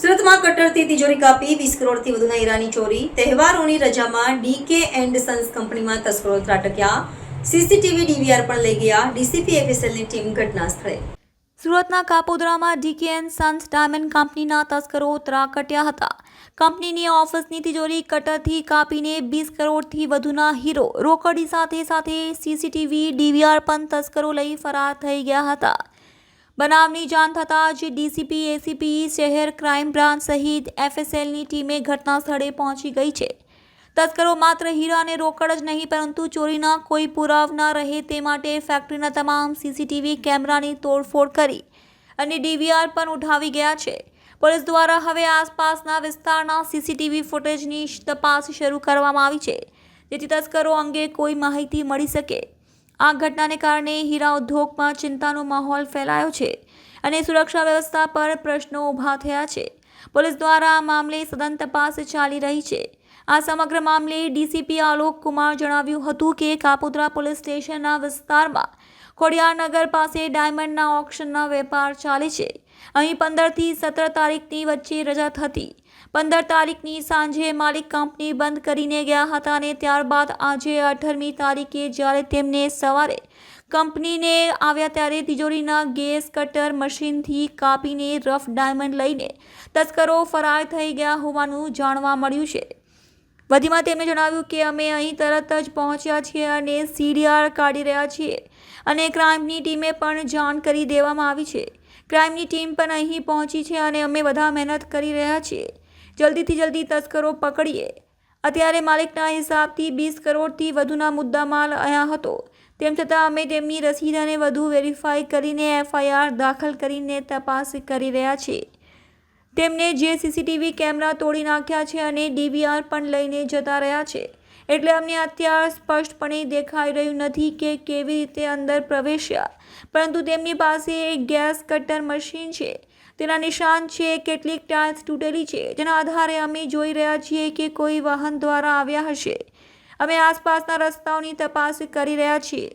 સુરતમાં કટ્ટરથી તિજોરી કાપી વીસ કરોડથી વધુના હીરાની ચોરી, તહેવારોની રજામાં ડીકે એન્ડ સન્સ કંપનીમાં તસ્કરો ત્રાટક્યા, સીસીટીવી ડીવીઆર પણ લઈ ગયા ડીસીપી એફએસએલની ટીમ ઘટના સ્થળે. સુરતના કાપોદરામાં ડીકે એન્ડ સન્સ ડાયમંડ કંપનીના તસ્કરો ત્રાકટ્યા હતા. કંપનીની ઓફિસની તિજોરી કટરથી કાપીને વીસ કરોડથી વધુના હીરો રોકડી સાથે સાથે સીસીટીવી ડીવીઆર પણ તસ્કરો લઈ ફરાર થઈ ગયા હતા. બનાવની જાણ થતાં જ ડીસીપી, એસીપી, શહેર ક્રાઇમ બ્રાન્ચ સહિત એફએસએલની ટીમે ઘટના સ્થળે પહોંચી ગઈ છે. તસ્કરો માત્ર હીરા અને રોકડ જ નહીં, પરંતુ ચોરીના કોઈ પુરાવ ન રહે તે માટે ફેક્ટરીના તમામ સીસીટીવી કેમેરાની તોડફોડ કરી અને ડીવીઆર પણ ઉઠાવી ગયા છે. પોલીસ દ્વારા હવે આસપાસના વિસ્તારના સીસીટીવી ફૂટેજની તપાસ શરૂ કરવામાં આવી છે, જેથી તસ્કરો અંગે કોઈ માહિતી મળી શકે. આ ઘટનાને કારણે હીરા ઉદ્યોગમાં ચિંતાનો માહોલ ફેલાયો છે અને સુરક્ષા વ્યવસ્થા પર પ્રશ્નો ઊભા થયા છે. પોલીસ દ્વારા આ મામલે સઘન તપાસ ચાલી રહી છે. આ સમગ્ર મામલે ડીસીપી આલોક કુમાર જણાવ્યું હતું કે કાપોદ્રા પોલીસ સ્ટેશનના વિસ્તારમાં ખોડિયારનગર પાસે ડાયમંડના ઓક્શનના વેપાર ચાલે છે. અહીં પંદરથી સત્તર તારીખની વચ્ચે રજા હતી પંદર તારીખની સાંજે માલિક કંપની બંધ કરીને ગયા હતા અને ત્યારબાદ આજે અઠારમી તારીખે જ્યારે તેમને સવારે કંપનીને આવ્યા ત્યારે તિજોરીના ગેસ કટર મશીનથી કાપીને રફ ડાયમંડ લઈને તસ્કરો ફરાર થઈ ગયા હોવાનું જાણવા મળ્યું છે. વધીમાં તેમણે જણાવ્યું કે અમે અહીં તરત જ પહોંચ્યા છીએ અને સીડીઆર કાઢી રહ્યા છીએ અને ક્રાઇમની ટીમે પણ જાણ કરી દેવામાં આવી છે. ક્રાઇમની ટીમ પણ અહીં પહોંચી છે અને અમે બધા મહેનત કરી રહ્યા છીએ. જલ્દીથી જલ્દી તસ્કરો પકડીએ. અત્યારે માલિકના હિસાબથી વીસ કરોડથી વધુના મુદ્દામાલ અહીંયા હતો. તેમ છતાં અમે તેમની રસીદાને વધુ વેરીફાઈ કરીને એફઆઈઆર દાખલ કરીને તપાસ કરી રહ્યા છીએ. તેમને જે સીસીટીવી કેમેરા તોડી નાખ્યા છે અને ડીવીઆર પણ લઈને જતા રહ્યા છે. એટલે અમને અત્યાર સ્પષ્ટપણે દેખાઈ રહ્યું નથી કે કેવી રીતે અંદર પ્રવેશ્યા. પરંતુ તેમની પાસે એક ગેસ કટર મશીન છે. તેના નિશાન છે, કેટલીક ટાઇલ્સ તૂટેલી છે, જેના આધારે અમે જોઈ રહ્યા છીએ કે કોઈ વાહન દ્વારા આવ્યા હશે. અમે આસપાસના રસ્તાઓની તપાસ કરી રહ્યા છીએ.